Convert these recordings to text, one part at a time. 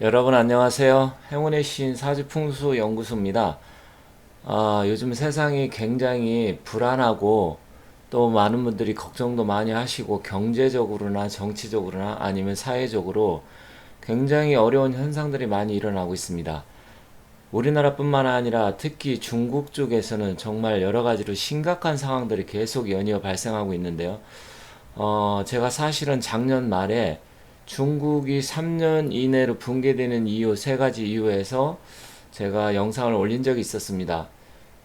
여러분 안녕하세요. 행운의 신 사주풍수 연구소입니다. 아, 요즘 세상이 굉장히 불안하고 또 많은 분들이 걱정도 많이 하시고 경제적으로나 정치적으로나 아니면 사회적으로 굉장히 어려운 현상들이 많이 일어나고 있습니다. 우리나라뿐만 아니라 특히 중국 쪽에서는 정말 여러 가지로 심각한 상황들이 계속 연이어 발생하고 있는데요. 어, 제가 사실은 작년 말에 중국이 3년 이내로 붕괴되는 이유, 세 가지 이유에서 제가 영상을 올린 적이 있었습니다.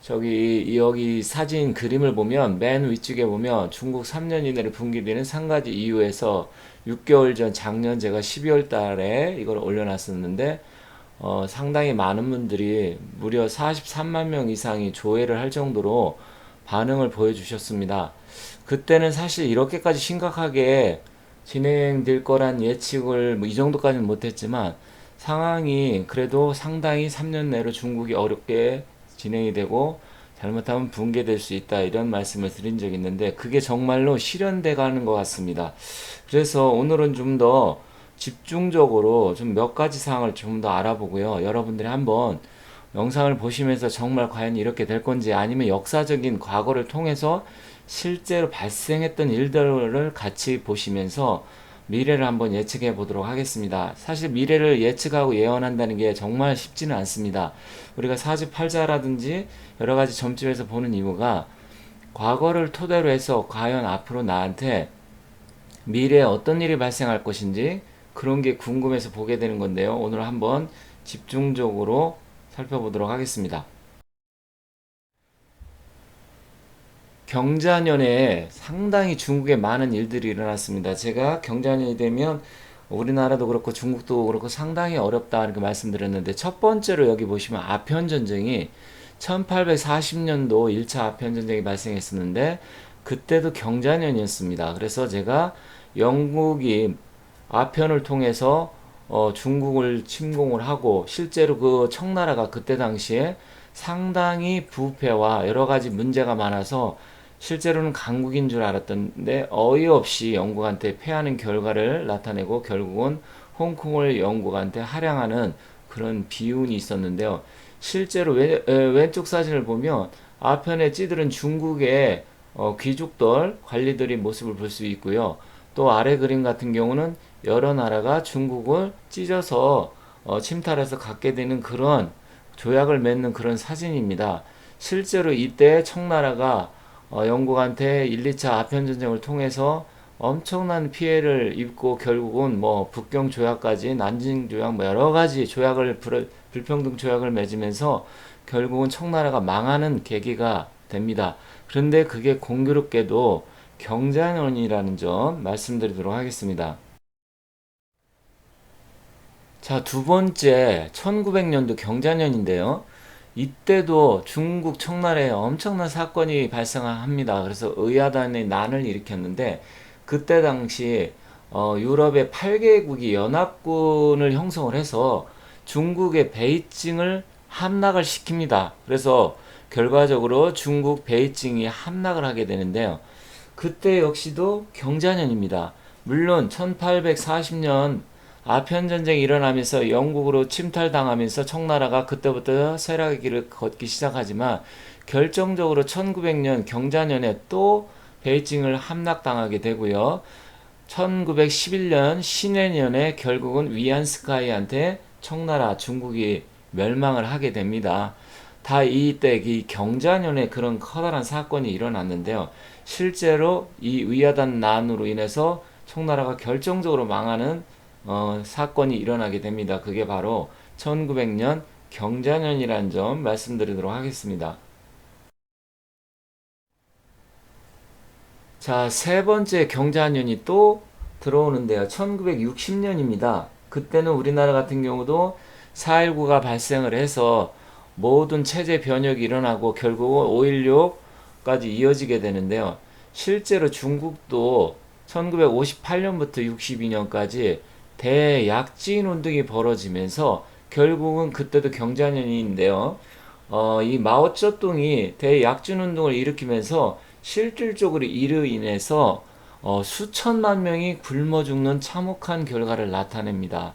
저기, 여기 사진 그림을 보면 맨 위쪽에 보면 중국 3년 이내로 붕괴되는 3가지 이유에서 6개월 전 작년 제가 12월 달에 이걸 올려놨었는데, 어, 상당히 많은 분들이 무려 43만 명 이상이 조회를 할 정도로 반응을 보여주셨습니다. 그때는 사실 이렇게까지 심각하게 진행될 거란 예측을 뭐 이 정도까지는 못했지만 상황이 그래도 상당히 3년 내로 중국이 어렵게 진행이 되고 잘못하면 붕괴될 수 있다 이런 말씀을 드린 적이 있는데 그게 정말로 실현돼 가는 것 같습니다. 그래서 오늘은 좀 더 집중적으로 좀 몇 가지 사항을 좀 더 알아보고요. 여러분들이 한번 영상을 보시면서 정말 과연 이렇게 될 건지 아니면 역사적인 과거를 통해서 실제로 발생했던 일들을 같이 보시면서 미래를 한번 예측해 보도록 하겠습니다. 사실 미래를 예측하고 예언한다는 게 정말 쉽지는 않습니다. 우리가 사주팔자라든지 여러 가지 점집에서 보는 이유가 과거를 토대로 해서 과연 앞으로 나한테 미래에 어떤 일이 발생할 것인지 그런 게 궁금해서 보게 되는 건데요. 오늘 한번 집중적으로 살펴보도록 하겠습니다. 경자년에 상당히 중국에 많은 일들이 일어났습니다. 제가 경자년이 되면 우리나라도 그렇고 중국도 그렇고 상당히 어렵다 이렇게 말씀드렸는데 첫 번째로 여기 보시면 아편 전쟁이 1840년도 1차 아편 전쟁이 발생했었는데 그때도 경자년이었습니다. 그래서 제가 영국이 아편을 통해서 어, 중국을 침공을 하고 실제로 그 청나라가 그때 당시에 상당히 부패와 여러 가지 문제가 많아서 실제로는 강국인 줄 알았던데 어이없이 영국한테 패하는 결과를 나타내고 결국은 홍콩을 영국한테 할양하는 그런 비운이 있었는데요. 실제로 왼, 왼쪽 사진을 보면 아편에 찌들은 중국의 어, 귀족들, 관리들의 모습을 볼 수 있고요. 또 아래 그림 같은 경우는 여러 나라가 중국을 찢어서 어, 침탈해서 갖게 되는 그런 조약을 맺는 그런 사진입니다. 실제로 이때 청나라가 어, 영국한테 1, 2차 아편 전쟁을 통해서 엄청난 피해를 입고 결국은 뭐 북경 조약까지 난징 조약 뭐 여러 가지 조약을 불, 불평등 조약을 맺으면서 결국은 청나라가 망하는 계기가 됩니다. 그런데 그게 공교롭게도 경자년이라는 점 말씀드리도록 하겠습니다. 자, 두 번째 1900년도 경자년인데요. 이때도 중국 청나라에 엄청난 사건이 발생합니다. 그래서 의아단의 난을 일으켰는데 그때 당시 어, 유럽의 8개국이 연합군을 형성을 해서 중국의 베이징을 함락을 시킵니다. 그래서 결과적으로 중국 베이징이 함락을 하게 되는데요. 그때 역시도 경자년입니다. 물론 1840년 아편 전쟁이 일어나면서 영국으로 침탈당하면서 청나라가 그때부터 쇠락의 길을 걷기 시작하지만 결정적으로 1900년 경자년에 또 베이징을 함락당하게 되고요. 1911년 신해년에 결국은 위안스카이한테 청나라 중국이 멸망을 하게 됩니다. 다 이때 이 경자년에 그런 커다란 사건이 일어났는데요. 실제로 이 위아단 난으로 인해서 청나라가 결정적으로 망하는 어, 사건이 일어나게 됩니다. 그게 바로 1900년 경자년이라는 점 말씀드리도록 하겠습니다. 자, 세 번째 경자년이 또 들어오는데요. 1960년입니다. 그때는 우리나라 같은 경우도 4.19가 발생을 해서 모든 체제 변혁이 일어나고 결국은 5.16까지 이어지게 되는데요. 실제로 중국도 1958년부터 62년까지 대약진 운동이 벌어지면서 결국은 그때도 경자년인데요. 어, 이 마오쩌둥이 대약진 운동을 일으키면서 실질적으로 이로 인해서 어, 수천만 명이 굶어 죽는 참혹한 결과를 나타냅니다.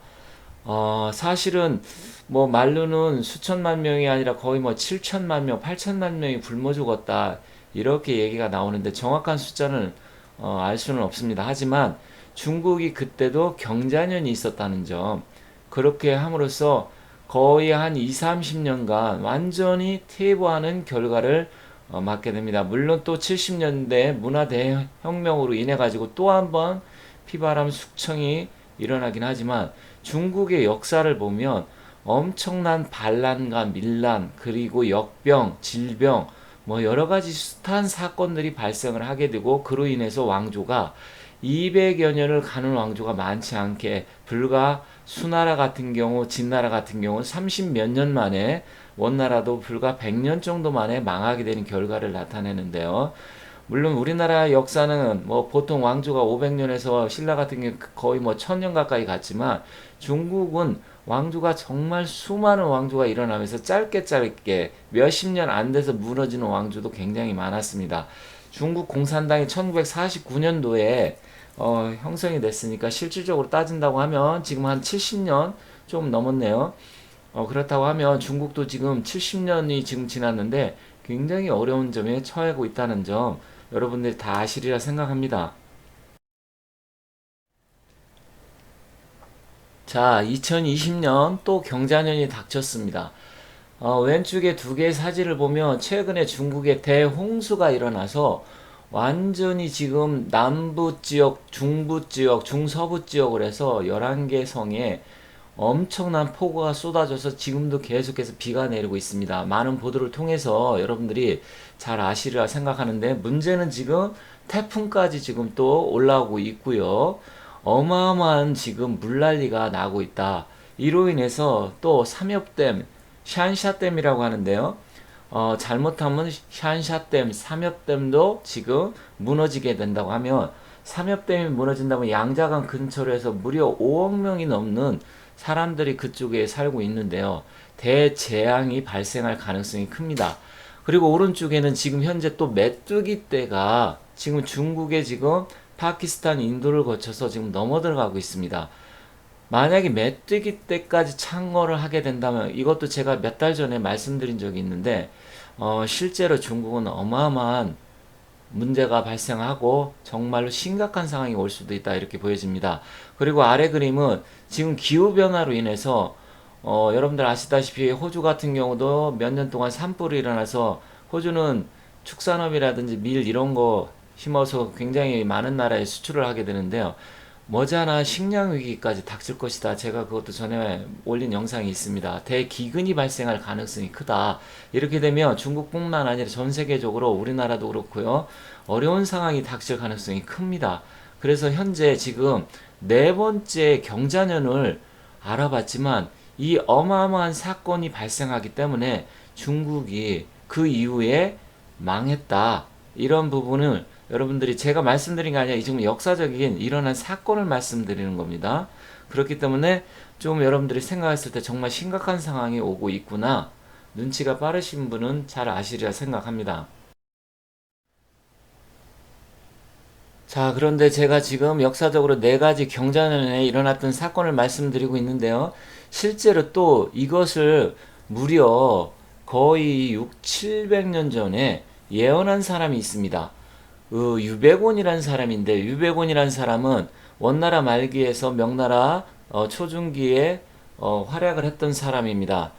어, 사실은 뭐 말로는 수천만 명이 아니라 거의 뭐 7천만 명, 8천만 명이 굶어 죽었다. 이렇게 얘기가 나오는데 정확한 숫자는 어, 알 수는 없습니다. 하지만 중국이 그때도 경자년이 있었다는 점. 그렇게 함으로써 거의 한 2, 30년간 완전히 퇴보하는 결과를 어, 맞게 됩니다. 물론 또 70년대 문화 대혁명으로 인해 가지고 또 한 번 피바람 숙청이 일어나긴 하지만 중국의 역사를 보면 엄청난 반란과 밀란 그리고 역병, 질병 뭐 여러 가지 숱한 사건들이 발생을 하게 되고 그로 인해서 왕조가 200여 년을 가는 왕조가 많지 않게 불과 수나라 같은 경우 진나라 같은 경우 30 몇 년 만에 원나라도 불과 100년 정도 만에 망하게 되는 결과를 나타내는데요. 물론 우리나라 역사는 뭐 보통 왕조가 500년에서 신라 같은 경우 거의 뭐 1000년 가까이 갔지만 중국은 왕조가 정말 수많은 왕조가 일어나면서 짧게 짧게 몇십 년 안 돼서 무너지는 왕조도 굉장히 많았습니다. 중국 공산당이 1949년도에 어, 형성이 됐으니까 실질적으로 따진다고 하면 지금 한 70년 좀 넘었네요. 어, 그렇다고 하면 중국도 지금 70년이 지금 지났는데 굉장히 어려운 점에 처하고 있다는 점 여러분들이 다 아시리라 생각합니다. 자, 2020년 또 경자년이 닥쳤습니다. 어, 왼쪽에 두 개의 사진을 보면 최근에 중국에 대홍수가 일어나서 완전히 지금 남부 지역, 중부 지역, 중서부 지역을 해서 11개 성에 엄청난 폭우가 쏟아져서 지금도 계속해서 비가 내리고 있습니다. 많은 보도를 통해서 여러분들이 잘 아시리라 생각하는데 문제는 지금 태풍까지 지금 또 올라오고 있고요. 어마어마한 지금 물난리가 나고 있다. 이로 인해서 또 삼엽댐, 샨샤댐이라고 하는데요. 어, 잘못하면 샨샤댐, 삼엽댐도 지금 무너지게 된다고 하면 삼엽댐이 무너진다면 양자강 근처로 해서 무려 5억 명이 넘는 사람들이 그쪽에 살고 있는데요. 대재앙이 발생할 가능성이 큽니다. 그리고 오른쪽에는 지금 현재 또 메뚜기 떼가 지금 중국에 지금 파키스탄, 인도를 거쳐서 지금 넘어 들어가고 있습니다. 만약에 메뚜기 떼까지 창궐을 하게 된다면 이것도 제가 몇 달 전에 말씀드린 적이 있는데 어, 실제로 중국은 어마어마한 문제가 발생하고 정말로 심각한 상황이 올 수도 있다 이렇게 보여집니다. 그리고 아래 그림은 지금 기후 변화로 인해서 어, 여러분들 아시다시피 호주 같은 경우도 몇 년 동안 산불이 일어나서 호주는 축산업이라든지 밀 이런 거 심어서 굉장히 많은 나라에 수출을 하게 되는데요. 머지않아 식량 위기까지 닥칠 것이다. 제가 그것도 전에 올린 영상이 있습니다. 대기근이 발생할 가능성이 크다. 이렇게 되면 중국뿐만 아니라 전 세계적으로 우리나라도 그렇고요. 어려운 상황이 닥칠 가능성이 큽니다. 그래서 현재 지금 네 번째 경자년을 알아봤지만 이 어마어마한 사건이 발생하기 때문에 중국이 그 이후에 망했다. 이런 부분을 여러분들이 제가 말씀드린 게 아니라 지금 역사적인 일어난 사건을 말씀드리는 겁니다. 그렇기 때문에 좀 여러분들이 생각했을 때 정말 심각한 상황이 오고 있구나. 눈치가 빠르신 분은 잘 아시리라 생각합니다. 자, 그런데 제가 지금 역사적으로 네 가지 경자년에 일어났던 사건을 말씀드리고 있는데요. 실제로 또 이것을 무려 거의 6, 700년 전에 예언한 사람이 있습니다. 그 유백원이라는 사람인데 유백원이라는 사람은 원나라 말기에서 명나라 어, 초중기에 어, 활약을 했던 사람입니다.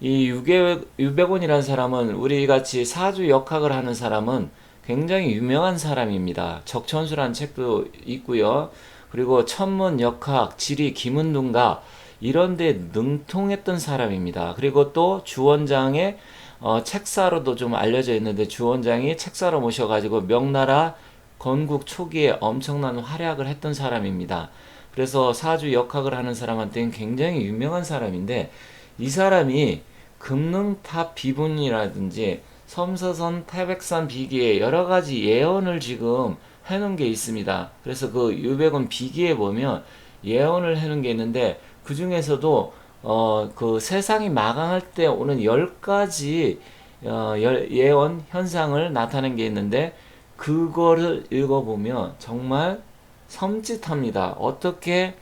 이 유계, 유백원이라는 사람은 우리 같이 사주 역학을 하는 사람은 굉장히 유명한 사람입니다. 적천수라는 책도 있고요. 그리고 천문, 역학, 지리, 기문둥가 이런 데 능통했던 사람입니다. 그리고 또 주원장의 어, 책사로도 좀 알려져 있는데 주원장이 책사로 모셔가지고 명나라 건국 초기에 엄청난 활약을 했던 사람입니다. 그래서 사주 역학을 하는 사람한테는 굉장히 유명한 사람인데 이 사람이 금능탑 비분이라든지 섬서선 태백산 비기에 여러 가지 예언을 지금 해놓은 게 있습니다. 그래서 그 유백원 비기에 보면 예언을 해놓은 게 있는데 그 중에서도 어, 그 세상이 마감할 때 오는 열 가지 어, 예언 현상을 나타낸 게 있는데 그거를 읽어보면 정말 섬찟합니다. 어떻게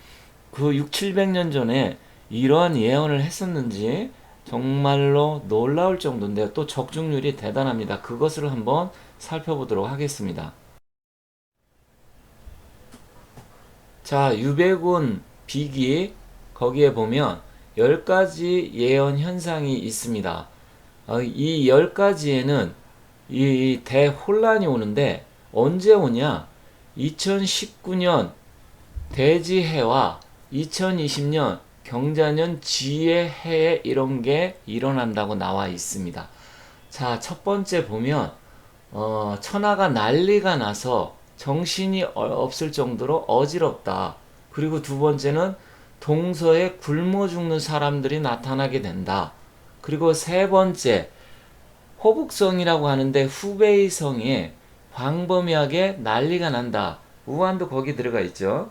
그 6, 700년 전에 이러한 예언을 했었는지 정말로 놀라울 정도인데요. 또 적중률이 대단합니다. 그것을 한번 살펴보도록 하겠습니다. 자, 유배군 비기 거기에 보면 10가지 예언 현상이 있습니다. 어, 이 10가지에는 이 대혼란이 오는데 언제 오냐? 2019년 대지해와 2020년 경자년 지의 해에 이런 게 일어난다고 나와 있습니다. 자, 첫 번째 보면 어, 천하가 난리가 나서 정신이 어- 없을 정도로 어지럽다. 그리고 두 번째는 동서에 굶어 죽는 사람들이 나타나게 된다. 그리고 세 번째, 호북성이라고 하는데 후베이 성에 광범위하게 난리가 난다. 우한도 거기 들어가 있죠.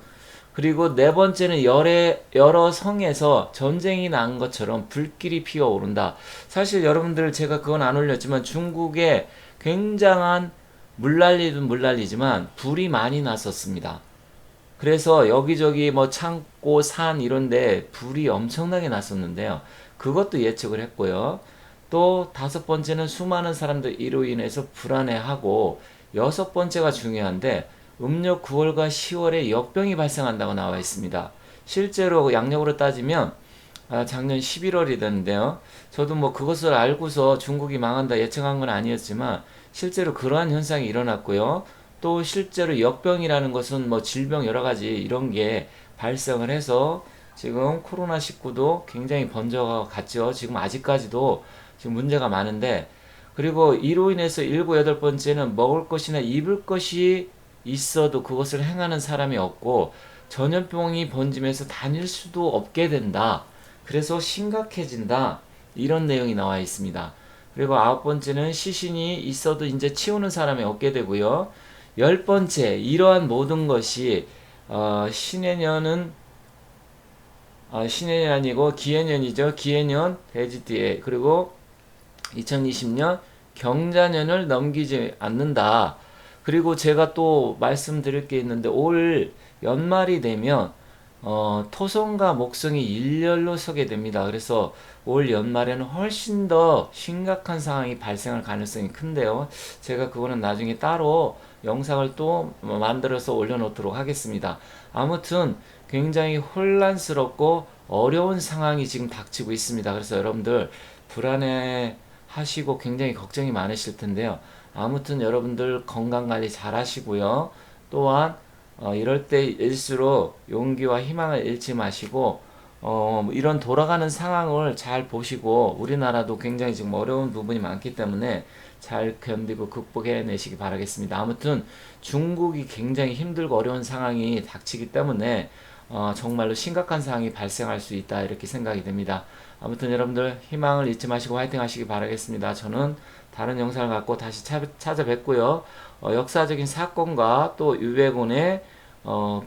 그리고 네 번째는 여러, 여러 성에서 전쟁이 난 것처럼 불길이 피어오른다. 사실 여러분들 제가 그건 안 올렸지만 중국에 굉장한 물난리도 물난리지만 불이 많이 났었습니다. 그래서 여기저기 뭐 창고, 산 이런데 불이 엄청나게 났었는데요. 그것도 예측을 했고요. 또 다섯 번째는 수많은 사람들 이로 인해서 불안해하고 여섯 번째가 중요한데 음력 9월과 10월에 역병이 발생한다고 나와 있습니다. 실제로 양력으로 따지면 아, 작년 11월이 됐는데요. 저도 뭐 그것을 알고서 중국이 망한다 예측한 건 아니었지만 실제로 그러한 현상이 일어났고요. 또 실제로 역병이라는 것은 뭐 질병 여러 가지 이런 게 발생을 해서 지금 코로나19도 굉장히 번져가 갔죠. 지금 아직까지도 지금 문제가 많은데 그리고 이로 인해서 일곱 여덟 번째는 먹을 것이나 입을 것이 있어도 그것을 행하는 사람이 없고 전염병이 번지면서 다닐 수도 없게 된다. 그래서 심각해진다. 이런 내용이 나와 있습니다. 그리고 아홉 번째는 시신이 있어도 이제 치우는 사람이 없게 되고요. 열 번째, 이러한 모든 것이 어, 신해년은 어, 신해년이 아니고 기해년이죠. 기해년 돼지띠에 그리고 2020년 경자년을 넘기지 않는다. 그리고 제가 또 말씀드릴 게 있는데 올 연말이 되면 어, 토성과 목성이 일렬로 서게 됩니다. 그래서 올 연말에는 훨씬 더 심각한 상황이 발생할 가능성이 큰데요. 제가 그거는 나중에 따로 영상을 또 만들어서 올려놓도록 하겠습니다. 아무튼 굉장히 혼란스럽고 어려운 상황이 지금 닥치고 있습니다. 그래서 여러분들 불안해 하시고 굉장히 걱정이 많으실 텐데요. 아무튼 여러분들 건강 관리 잘 하시고요. 또한 어, 이럴 때일수록 용기와 희망을 잃지 마시고 어, 이런 돌아가는 상황을 잘 보시고 우리나라도 굉장히 지금 어려운 부분이 많기 때문에 잘 견디고 극복해내시기 바라겠습니다. 아무튼 중국이 굉장히 힘들고 어려운 상황이 닥치기 때문에 어, 정말로 심각한 상황이 발생할 수 있다 이렇게 생각이 됩니다. 아무튼 여러분들 희망을 잊지 마시고 화이팅 하시기 바라겠습니다. 저는 다른 영상을 갖고 다시 차, 찾아뵙고요. 어, 역사적인 사건과 또 유배군의 어,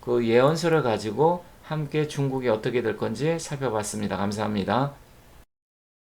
그 예언서를 가지고 함께 중국이 어떻게 될 건지 살펴봤습니다. 감사합니다.